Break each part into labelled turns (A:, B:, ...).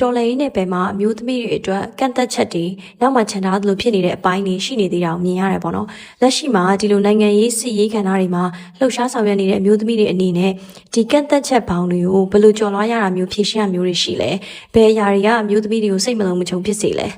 A: တော်လည်းရေးနဲ့ပဲမှာအမျိုးသမီးတွေအတွက်ကန့်သက်ချက်တွေနောက်မှခြံထားသလိုဖြစ်နေတဲ့အပိုင်းတွေရှိနေသေးတာကိုမြင်ရတယ်ပေါ့နော်လက်ရှိမှာဒီလိုနိုင်ငံရေးစစ်ရေးခံတာတွေမှာလှုပ်ရှားဆောင်ရွက်နေတဲ့အမျိုးသမီးတွေအနေနဲ့ဒီကန့်သက်ချက်ဘောင်တွေကိုဘယ်လိုကျော်လွှားရတာမျိုးဖြေရှင်းရမျိုးတွေရှိလဲဘယ်အရာတွေကအမျိုးသမီးတွေကိုစိတ်မလုံးမချုံဖြစ်စေလဲ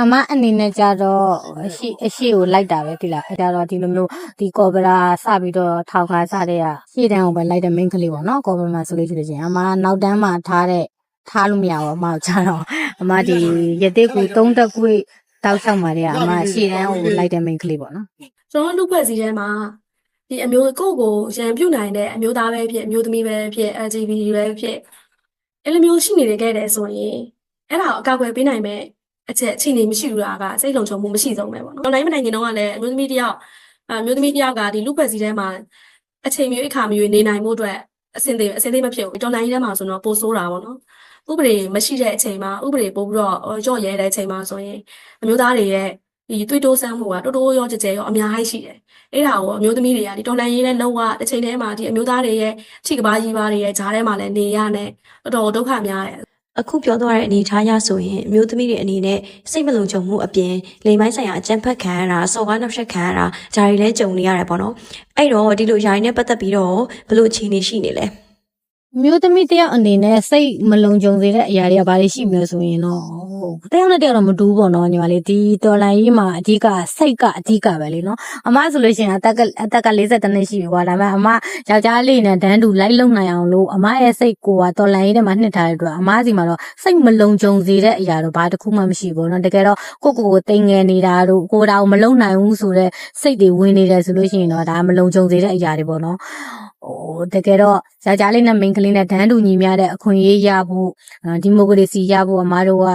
B: အမအနေနဲ့ကြတော့အရှိအရှိကိုလိုက်တာပဲဒီလားအဲကြတော့ဒီလိုမျိုးဒီကော်ဗရာစပြီးတော့ထောက်ခါစတဲ့ကရှေ့တန်းကိုပဲလိုက်တဲ့ main ကလေးပေါ့နော်ကော်ဗရာမှာဆိုလို့ရှိလို့ချင်းအမနောက်တန်းမှာထားတဲ့ ထားလို့မရဘူးအမကကြတော့အမဒီရသေးကူသုံးတက်ကွေ့တောက်လျှောက်มาတဲ့ကအမရှေ့တန်းကိုလိုက်တဲ့ main ကလေးပေါ့နော်
C: ကျွန်တော်လူဖွဲ့စည်းထဲမှာဒီအမျိုးကိုယ့်ကိုရန်ပြုတ်နိုင်တဲ့အမျိုးသားပဲဖြစ်အမျိုးသမီးပဲဖြစ် LGBT ပဲဖြစ်အဲ့လိုမျိုးရှိနေခဲ့တဲ့ဆိုရင်အဲ့ဒါကိုအကောက်ွယ်ပေးနိုင်မဲ့အချက်အခြေအနေမရှိဘူးလားကစိတ်လုံခြုံမှုမရှိဆုံးပဲပေါ့နော်။တိုင်းမနိုင်ခင်တော့ကလည်းအမျိုးသမီးတယောက်အမျိုးသမီးတယောက်ကဒီလူဖွဲ့စည်းထဲမှာအချိန်မျိုးအခါမျိုးနေနိုင်မှုအတွက် အစင်သေးအစင်သေးမဖြစ်ဘူး။တော်လိုင်းထဲမှာဆိုတော့ပိုဆိုးတာပေါ့နော်။ဥပဒေမရှိတဲ့အချိန်မှာဥပဒေပို့ပြီးတော့ကြော့ရဲတဲ့အချိန်မှာဆိုရင်အမျိုးသားတွေရဲ့ဒီသွေးတိုးဆန်းမှုကတိုးတိုးရောကြကြရောအများကြီးရှိတယ်။အဲ့ဒါကိုအမျိုးသမီးတွေကဒီတော်လိုင်းရေးနဲ့လုံးဝတစ်ချိန်တည်းမှာဒီအမျိုးသားတွေရဲ့ထိကဘာကြီးပါတွေရဲ့ဂျားထဲမှာလည်းနေရနဲ့တော်တော်ဒုက္ခများတယ်
A: အခုပြောသွားတဲ့အနေအထားရဆိုရင်အမျိုးသမီးတွေအနေနဲ့စိတ်မလုံခြုံမှုအပြင်လိမ်ပိုင်းဆိုင်ရာအကြမ်းဖက်ခံရတာစော်ကားနှောက်ယှက်ခံရတာဂျာရီလည်းကြုံနေရတယ်ပေါ့နော်အဲ့တော့ဒီလိုယာရီနဲ့ပတ်သက်ပြီးတော့ဘယ်လိုအခြေအနေရှိနေလဲ
B: မျိုးသမီးတယောက်အနေနဲ့စိတ်မလုံခြုံစေတဲ့အရာတွေကဘာတွေရှိမလဲဆိုရင်တော့တယောက်နဲ့တယောက်တော့မတူဘူးပေါ့နော်ညီမလေးဒီတော်လိုင်းကြီးမှာအဓိကစိတ်ကအဓိကပဲလေနော်အမဆိုလို့ရှိရင်အသက်ကအသက်က40နှစ်ရှိပြီကွာဒါပေမဲ့အမယောက်ျားလေးနဲ့ဒန်းတူလိုက်လုံနိုင်အောင်လို့အမရဲ့စိတ်ကိုကတော်လိုင်းကြီးထဲမှာနှစ်ထားတဲ့အတွက်အမစီမှာတော့စိတ်မလုံခြုံစေတဲ့အရာတော့ဘာတစ်ခုမှမရှိဘူးနော်တကယ်တော့ကိုကိုကိုတိမ်ငယ်နေတာတို့ကိုတာကိုမလုံနိုင်ဘူးဆိုတဲ့စိတ်တွေဝင်နေတယ်ဆိုလို့ရှိရင်တော့ဒါမလုံခြုံစေတဲ့အရာတွေပေါ့နော် ဟိုတကယ်တော့ယောက်ျားလေးနဲ့မိန်းကလေးနဲ့ဒန်းတူညီမျှတဲ့အခွင့်အရေးရဖို့ဒီမိုကရေစီရဖို့အမားတို့က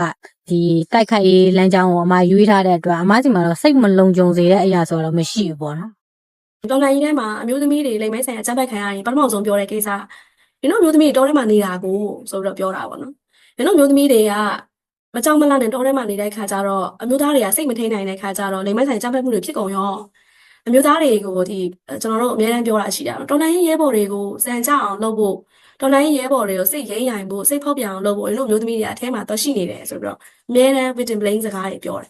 B: ဒီတိုက်ခိုက်ရေးလမ်းကြောင်းကိုအမားရွေးထားတဲ့အတွက်အမားစီမှာတော့စိတ်မလုံခြုံစေတဲ့အရာဆိုတော့မရှိဘူးပေါ့နော်
C: တော်လိုင်းကြီးထဲမှာအမျိုးသမီးတွေလိမ်မဲဆိုင်ရာအကြမ်းဖက်ခံရရင်ပထမဆုံးပြောတဲ့ကိစ္စဒီတော့အမျိုးသမီးတွေတောထဲမှာနေတာကိုဆိုပြီးတော့ပြောတာပေါ့နော်ဒီတော့အမျိုးသမီးတွေကမကြောက်မလန့်နဲ့တောထဲမှာနေတဲ့ခါကျတော့အမျိုးသားတွေကစိတ်မထိန်နိုင်တဲ့ခါကျတော့လိမ်မဲဆိုင်ရာအကြမ်းဖက်မှုတွေဖြစ်ကုန်ရော အမျိုးသားတွေကိုဒီကျွန်တော်တို့အများအားပြောတာရှိတာတော်လိုင်းကြီးရဲဘော်တွေကိုစံကြအောင်လုပ်ဖို့တော်လိုင်းကြီးရဲဘော်တွေကိုစိတ်ရိမ့်ရိုင်ဖို့စိတ်ဖောက်ပြန်အောင်လုပ်ဖို့ဒီလိုအမျိုးသမီးတွေကအထဲမှာတော့ရှိနေတယ်ဆိုပြီးတော့အများအား victim blame စကားတွေပြောတယ်